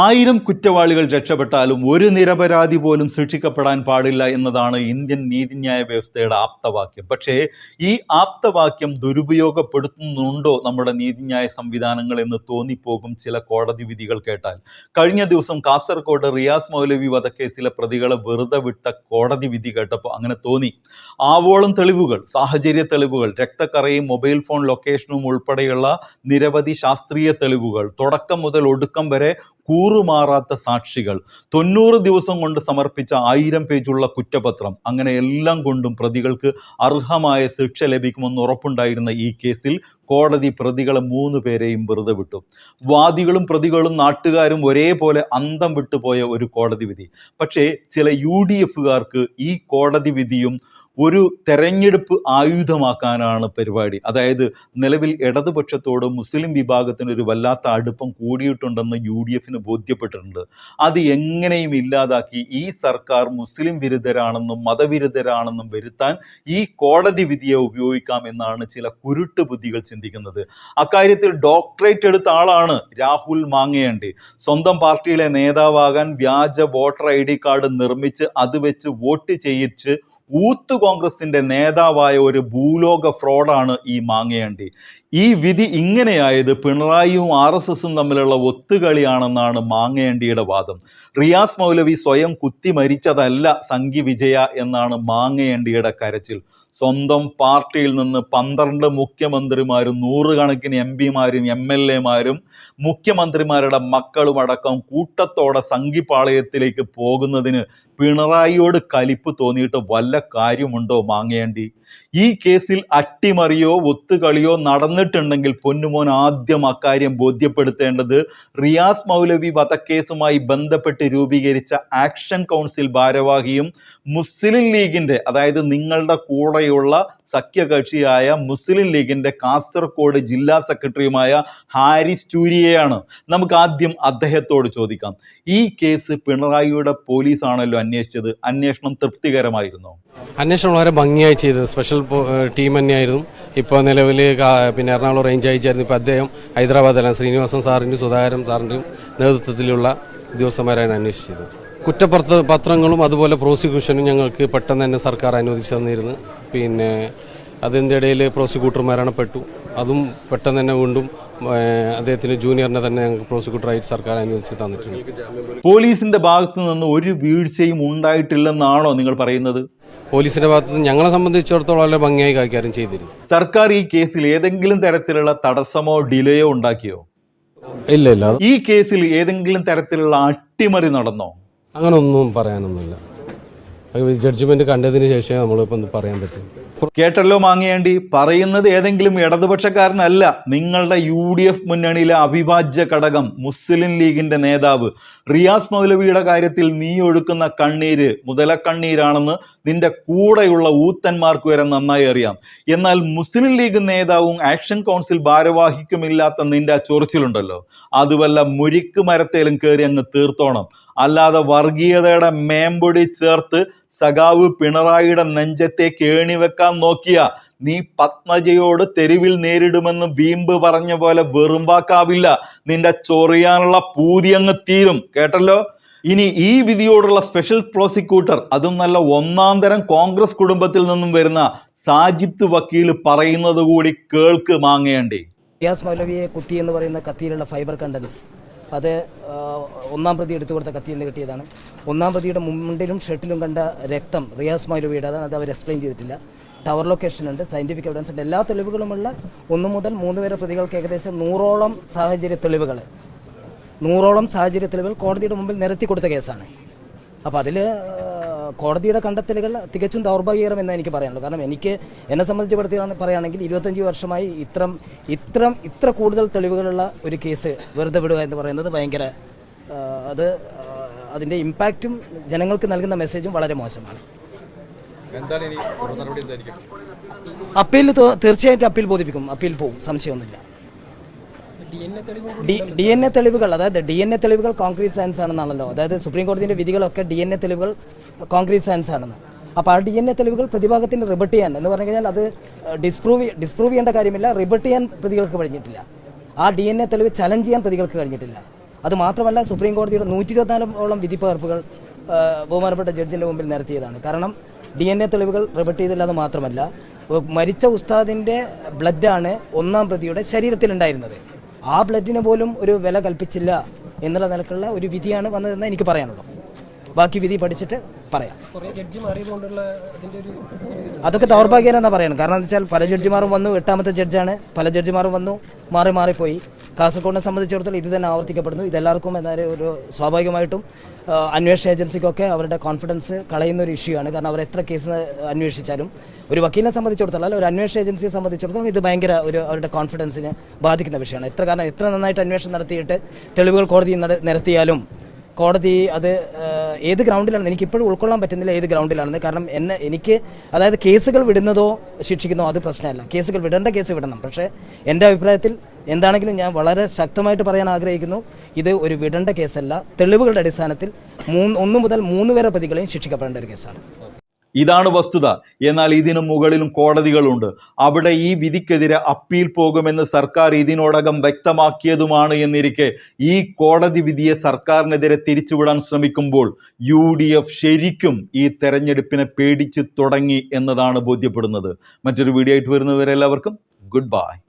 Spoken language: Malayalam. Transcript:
ആയിരം കുറ്റവാളികൾ രക്ഷപ്പെട്ടാലും ഒരു നിരപരാധി പോലും ശിക്ഷിക്കപ്പെടാൻ പാടില്ല എന്നതാണ് ഇന്ത്യൻ നീതിന്യായ വ്യവസ്ഥയുടെ ആപ്തവാക്യം. പക്ഷേ ഈ ആപ്തവാക്യം ദുരുപയോഗപ്പെടുത്തുന്നുണ്ടോ നമ്മുടെ നീതിന്യായ സംവിധാനങ്ങൾ എന്ന് തോന്നിപ്പോകും ചില കോടതി വിധികൾ കേട്ടാൽ. കഴിഞ്ഞ ദിവസം കാസർഗോഡ് റിയാസ് മൗലവി വധക്കേസിലെ പ്രതികളെ വെറുതെ വിട്ട കോടതി വിധി കേട്ടപ്പോൾ അങ്ങനെ തോന്നി. ആവോളം തെളിവുകൾ സാഹചര്യ തെളിവുകൾ രക്തക്കറയും മൊബൈൽ ഫോൺ ലൊക്കേഷനും ഉൾപ്പെടെയുള്ള നിരവധി ശാസ്ത്രീയ തെളിവുകൾ തുടക്കം മുതൽ ഒടുക്കം വരെ കൂറുമാറാത്ത സാക്ഷികൾ. തൊണ്ണൂറ് ദിവസം കൊണ്ട് സമർപ്പിച്ച ആയിരം പേജുള്ള കുറ്റപത്രം. അങ്ങനെ എല്ലാം കൊണ്ടും പ്രതികൾക്ക് അർഹമായ ശിക്ഷ ലഭിക്കുമെന്ന് ഉറപ്പുണ്ടായിരുന്ന ഈ കേസിൽ കോടതി പ്രതികളെ മൂന്ന് പേരെയും വെറുതെ വിട്ടു. വാദികളും പ്രതികളും നാട്ടുകാരും ഒരേപോലെ അന്തം വിട്ടുപോയ ഒരു കോടതി വിധി. പക്ഷേ ചില യു ഡി എഫുകാർക്ക് ഈ കോടതി വിധിയും ഒരു തെരഞ്ഞെടുപ്പ് ആയുധമാക്കാനാണ് പരിപാടി. അതായത് നിലവിൽ ഇടതുപക്ഷത്തോട് മുസ്ലിം വിഭാഗത്തിന് ഒരു വല്ലാത്ത അടുപ്പം കൂടിയിട്ടുണ്ടെന്ന് യു ഡി എഫിന് ബോധ്യപ്പെട്ടിട്ടുണ്ട്. അത് എങ്ങനെയും ഇല്ലാതാക്കി ഈ സർക്കാർ മുസ്ലിം വിരുദ്ധരാണെന്നും മതവിരുദ്ധരാണെന്നും വരുത്താൻ ഈ കോടതി വിധിയെ ഉപയോഗിക്കാം എന്നാണ് ചില കുരുട്ട് ബുദ്ധികൾ ചിന്തിക്കുന്നത്. അക്കാര്യത്തിൽ ഡോക്ടറേറ്റ് എടുത്ത ആളാണ് രാഹുൽ മാങ്ങേണ്ടി. സ്വന്തം പാർട്ടിയിലെ നേതാവാകാൻ വ്യാജ വോട്ടർ ഐ ഡി കാർഡ് നിർമ്മിച്ച് അത് വെച്ച് വോട്ട് ചെയ്യിച്ച് ഊത്ത് കോൺഗ്രസിന്റെ നേതാവായ ഒരു ഭൂലോക ഫ്രോഡാണ് ഈ മാങ്ങയണ്ടി. ഈ വിധി ഇങ്ങനെയായത് പിണറായിയും ആർ എസ് എസും തമ്മിലുള്ള ഒത്തുകളിയാണെന്നാണ് മാങ്ങയണ്ടിയുടെ വാദം. റിയാസ് മൗലവി സ്വയം കുത്തി മരിച്ചതല്ല സംഘി വിജയ എന്നാണ് മാങ്ങയണ്ടിയുടെ കരച്ചിൽ. സ്വന്തം പാർട്ടിയിൽ നിന്ന് പന്ത്രണ്ട് മുഖ്യമന്ത്രിമാരും നൂറുകണക്കിന് എം പിമാരും എം എൽ എമാരും മുഖ്യമന്ത്രിമാരുടെ മക്കളും അടക്കം കൂട്ടത്തോടെ സംഘിപ്പാളയത്തിലേക്ക് പോകുന്നതിന് പിണറായിയോട് കലിപ്പ് തോന്നിയിട്ട് വല്ല കാര്യമുണ്ടോ മാങ്ങേണ്ടി? ഈ കേസിൽ അട്ടിമറിയോ ഒത്തുകളിയോ നടന്നിട്ടുണ്ടെങ്കിൽ പൊന്നുമോൻ ആദ്യം അക്കാര്യം ബോധ്യപ്പെടുത്തേണ്ടത് റിയാസ് മൗലവി വധക്കേസുമായി ബന്ധപ്പെട്ട് രൂപീകരിച്ച ആക്ഷൻ കൗൺസിൽ ഭാരവാഹിയും മുസ്ലിം ലീഗിന്റെ അതായത് നിങ്ങളുടെ കൂടെയുള്ള സഖ്യകക്ഷിയായ മുസ്ലിം ലീഗിന്റെ കാസർഗോഡ് ജില്ലാ സെക്രട്ടറിയുമായ ഹാരിസ് ചൂരിയെയാണ് നമുക്ക് ആദ്യം അദ്ദേഹത്തോട് ചോദിക്കാം. ഈ കേസ് പിണറായിയുടെ പോലീസാണല്ലോ അന്വേഷിച്ചത്. അന്വേഷണം തൃപ്തികരമായിരുന്നോ? അന്വേഷണം വളരെ ഭംഗിയായി ചെയ്തത്. സ്പെഷ്യൽ ടീം തന്നെയായിരുന്നു. ഇപ്പോൾ നിലവിൽ പിന്നെ എറണാകുളം റേഞ്ച് അയച്ചായിരുന്നു. ഇപ്പോൾ അദ്ദേഹം ഹൈദരാബാദിലാണ്. ശ്രീനിവാസൻ സാറിന്റെയും സുധാകരൻ സാറിന്റെയും നേതൃത്വത്തിലുള്ള ഉദ്യോഗസ്ഥന്മാരാണ് അന്വേഷിച്ചത്. കുറ്റപത്ര പത്രങ്ങളും അതുപോലെ പ്രോസിക്യൂഷനും ഞങ്ങൾക്ക് പെട്ടെന്ന് തന്നെ സർക്കാർ അനുവദിച്ചു തന്നിരുന്നു. പിന്നെ അതിന്റെ ഇടയിൽ പ്രോസിക്യൂട്ടർമാരാണ് പെട്ടു. അതും പെട്ടെന്ന് തന്നെ വീണ്ടും അദ്ദേഹത്തിന്റെ അദ്ദേഹത്തിന് ജൂനിയറിനെ തന്നെ ഞങ്ങൾക്ക് പ്രോസിക്യൂട്ടറായിട്ട് സർക്കാർ അനുവദിച്ച് തന്നിട്ടുണ്ട്. പോലീസിന്റെ ഭാഗത്തു നിന്ന് ഒരു വീഴ്ചയും ഉണ്ടായിട്ടില്ലെന്നാണോ നിങ്ങൾ പറയുന്നത്? പോലീസിന്റെ ഭാഗത്ത് നിന്ന് ഞങ്ങളെ സംബന്ധിച്ചിടത്തോളം വളരെ ഭംഗിയായി കൈകാര്യം ചെയ്തിരുന്നു. സർക്കാർ ഈ കേസിൽ ഏതെങ്കിലും തരത്തിലുള്ള തടസ്സമോ ഡിലേയോ ഉണ്ടാക്കിയോ? ഇല്ല ഇല്ല. ഈ കേസിൽ ഏതെങ്കിലും തരത്തിലുള്ള അട്ടിമറി നടന്നോ? അങ്ങനെ ഒന്നും പറയാനൊന്നുമില്ല. ജഡ്ജ്മെന്റ് കണ്ടതിന് ശേഷമേ നമ്മളിപ്പോ പറയാൻ പറ്റും. കേട്ടല്ലോ മാങ്ങിയേണ്ടി പറയുന്നത് ഏതെങ്കിലും ഇടതുപക്ഷക്കാരനല്ല. നിങ്ങളുടെ യു ഡി എഫ് മുന്നണിയിലെ അവിഭാജ്യ ഘടകം മുസ്ലിം ലീഗിന്റെ നേതാവ്. റിയാസ് മൗലവിയുടെ കാര്യത്തിൽ നീ ഒഴുക്കുന്ന കണ്ണീര് മുതലക്കണ്ണീരാണെന്ന് നിന്റെ കൂടെയുള്ള ഊത്തന്മാർക്ക് വരെ നന്നായി അറിയാം. എന്നാൽ മുസ്ലിം ലീഗ് നേതാവും ആക്ഷൻ കൗൺസിൽ ഭാരവാഹിക്കുമില്ലാത്ത നിന്റെ ആ ചൊറിച്ചിലുണ്ടല്ലോ. അതുവല്ല മുരിക്ക് മരത്തേലും കയറി അങ്ങ് തീർത്തോണം. അല്ലാതെ വർഗീയതയുടെ മേമ്പൊടി ചേർത്ത് സഖാവ് പിണറായിയുടെ നെഞ്ചത്തെ കേണിവെക്കാൻ നോക്കിയ നീ പത്മജയോട് തെരുവിൽ നേരിടുമെന്ന് വീമ്പ് പറഞ്ഞ പോലെ വെറും വാക്കാവില്ല നിന്റെ ചൊറിയാനുള്ള പൂതി അങ്ങ് തീരും. കേട്ടല്ലോ? ഇനി ഈ വിധിയോടുള്ള സ്പെഷ്യൽ പ്രോസിക്യൂട്ടർ അതും നല്ല ഒന്നാം തരം കോൺഗ്രസ് കുടുംബത്തിൽ നിന്നും വരുന്ന സാജിത്ത് വക്കീൽ പറയുന്നത് കൂടി കേൾക്ക് മാങ്ങേണ്ടി. റിയാസ് മൗലവിയെ കുത്തി എന്ന് പറയുന്ന കത്തിയിലുള്ള ഫൈബർ കണ്ടൻസ് അത് ഒന്നാം പ്രതി എടുത്തു കൊടുത്ത കത്തിയിൽ നിന്ന് കിട്ടിയതാണ്. ഒന്നാം പ്രതിയുടെ മുണ്ടിലും ഷർട്ടിലും കണ്ട രക്തം റിയാസ് മൗലവിയുടെ അതാണ് അത് അവർ എക്സ്പ്ലെയിൻ ചെയ്തിട്ടില്ല. ടവർ ലൊക്കേഷൻ ഉണ്ട് സയന്റിഫിക് എവിഡൻസ് ഉണ്ട്. എല്ലാ തെളിവുകളുമുള്ള ഒന്ന് മുതൽ മൂന്ന് വരെ പ്രതികൾക്ക് ഏകദേശം നൂറോളം സാഹചര്യ തെളിവുകൾ. നൂറോളം സാഹചര്യ തെളിവുകൾ കോടതിയുടെ മുമ്പിൽ നിരത്തി കൊടുത്ത കേസാണ്. അപ്പോൾ അതിൽ കോടതിയുടെ കണ്ടെത്തലുകൾ തികച്ചും ദൗർഭാഗ്യകരം എന്ന് എനിക്ക് പറയാനുള്ളൂ. കാരണം എനിക്ക് എന്നെ സംബന്ധിച്ചിടത്തോളം പറയുകയാണെങ്കിൽ ഇരുപത്തഞ്ച് വർഷമായി ഇത്രം ഇത്രം ഇത്ര കൂടുതൽ തെളിവുകളുള്ള ഒരു കേസ് വെറുതെ വിടുക എന്ന് പറയുന്നത് ഭയങ്കര അത് അതിന്റെ ഇമ്പാക്റ്റും ജനങ്ങൾക്ക് നൽകുന്ന മെസ്സേജും വളരെ മോശമാണ്. അപ്പീൽ തീർച്ചയായിട്ടും അപ്പീൽ ബോധിപ്പിക്കും. അപ്പീൽ പോവും. സംശയമൊന്നുമില്ല. ഡി എൻ എ തെളിവുകൾ അതായത് ഡി എൻ എ തെളിവുകൾ കോൺക്രീറ്റ് സയൻസ് ആണെന്നാണല്ലോ. അതായത് സുപ്രീം കോടതിയുടെ വിധികളൊക്കെ ഡി എൻ എ തെളിവുകൾ കോൺക്രീറ്റ് സയൻസ് ആണെന്ന്. അപ്പോൾ ആ ഡി എൻ എ തെളിവുകൾ പ്രതിഭാഗത്തിന് റിബട്ട് ചെയ്യാൻ എന്ന് പറഞ്ഞു കഴിഞ്ഞാൽ അത് ഡിസ്പ്രൂവ് ഡിസ്പ്രൂവ് ചെയ്യേണ്ട കാര്യമില്ല. റിബട്ട് ചെയ്യാൻ പ്രതികൾക്ക് കഴിഞ്ഞിട്ടില്ല. ആ ഡി എൻ എ തെളിവ് ചലഞ്ച് ചെയ്യാൻ പ്രതികൾക്ക് കഴിഞ്ഞിട്ടില്ല. അത് മാത്രമല്ല സുപ്രീം കോടതിയുടെ നൂറ്റി ഇരുപത്തിനാലോളം വിധി പകർപ്പുകൾ ആ, ബഹുമാനപ്പെട്ട ജഡ്ജിന്റെ മുമ്പിൽ നിരത്തിയതാണ്. കാരണം ഡി എൻ എ തെളിവുകൾ റിപ്പർട്ട് ചെയ്തില്ലാതെ മാത്രമല്ല മരിച്ച ഉസ്താദിന്റെ ബ്ലഡാണ് ഒന്നാം പ്രതിയുടെ ശരീരത്തിലുണ്ടായിരുന്നത്. ആ ബ്ലഡിന് പോലും ഒരു വില കൽപ്പിച്ചില്ല എന്നുള്ള നിലക്കുള്ള ഒരു വിധിയാണ് വന്നതെന്ന് എനിക്ക് പറയാനുള്ളൂ. ബാക്കി വിധി പഠിച്ചിട്ട് പറയാം. അതൊക്കെ ദൗർഭാഗ്യം എന്നാ പറയുന്നത് കാരണം എന്താ വെച്ചാൽ പല ജഡ്ജിമാരും വന്നു എട്ടാമത്തെ ജഡ്ജാണ്. പല ജഡ്ജിമാരും വന്നു മാറി മാറിപ്പോയി. കാസർഗോഡിനെ സംബന്ധിച്ചിടത്തോളം ഇത് തന്നെ ആവർത്തിക്കപ്പെടുന്നു. ഇതെല്ലാവർക്കും എന്നാലും ഒരു സ്വാഭാവികമായിട്ടും അന്വേഷണ ഏജൻസിക്കൊക്കെ അവരുടെ കോൺഫിഡൻസ് കളയുന്ന ഒരു ഇഷ്യൂ ആണ്. കാരണം അവർ എത്ര കേസ് അന്വേഷിച്ചാലും ഒരു വക്കീലിനെ സംബന്ധിച്ചിടത്തോളം ഒരു അന്വേഷണ ഏജൻസിയെ സംബന്ധിച്ചിടത്തോളം ഇത് ഭയങ്കര ഒരു അവരുടെ കോൺഫിഡൻസിനെ ബാധിക്കുന്ന വിഷയമാണ്. എത്ര കാരണം എത്ര നന്നായിട്ട് അന്വേഷണം നടത്തിയിട്ട് തെളിവുകൾ കോടതി നിരത്തിയാലും കോടതി അത് ഏത് ഗ്രൗണ്ടിലാണ്? എനിക്ക് ഇപ്പോഴും ഉൾക്കൊള്ളാൻ പറ്റുന്നില്ല ഏത് ഗ്രൗണ്ടിലാണെന്ന്. കാരണം എന്നെ എനിക്ക് അതായത് കേസുകൾ വിടുന്നതോ ശിക്ഷിക്കുന്നതോ അത് പ്രശ്നമല്ല. കേസുകൾ വിടേണ്ട കേസ് വിടണം. പക്ഷേ എന്റെ അഭിപ്രായത്തിൽ എന്താണെങ്കിലും ഞാൻ വളരെ ശക്തമായിട്ട് പറയാൻ ആഗ്രഹിക്കുന്നു. ഇത് ഒരു വിടേണ്ട കേസല്ല. തെളിവുകളുടെ അടിസ്ഥാനത്തിൽ മൂന്ന് ഒന്ന് മുതൽ മൂന്ന് വരെ പ്രതികളെയും ശിക്ഷിക്കപ്പെടേണ്ട ഒരു കേസാണ്. ഇതാണ് വസ്തുത. എന്നാൽ ഇതിനു മുകളിലും കോടതികളുണ്ട്. അവിടെ ഈ വിധിക്കെതിരെ അപ്പീൽ പോകുമെന്ന് സർക്കാർ ഇതിനോടകം വ്യക്തമാക്കിയതുമാണ് എന്നിരിക്കെ ഈ കോടതി വിധിയെ സർക്കാരിനെതിരെ തിരിച്ചുവിടാൻ ശ്രമിക്കുമ്പോൾ യു ശരിക്കും ഈ തെരഞ്ഞെടുപ്പിനെ പേടിച്ചു തുടങ്ങി എന്നതാണ് ബോധ്യപ്പെടുന്നത്. മറ്റൊരു വീഡിയോ ആയിട്ട് വരുന്നവരെല്ലാവർക്കും ഗുഡ് ബൈ.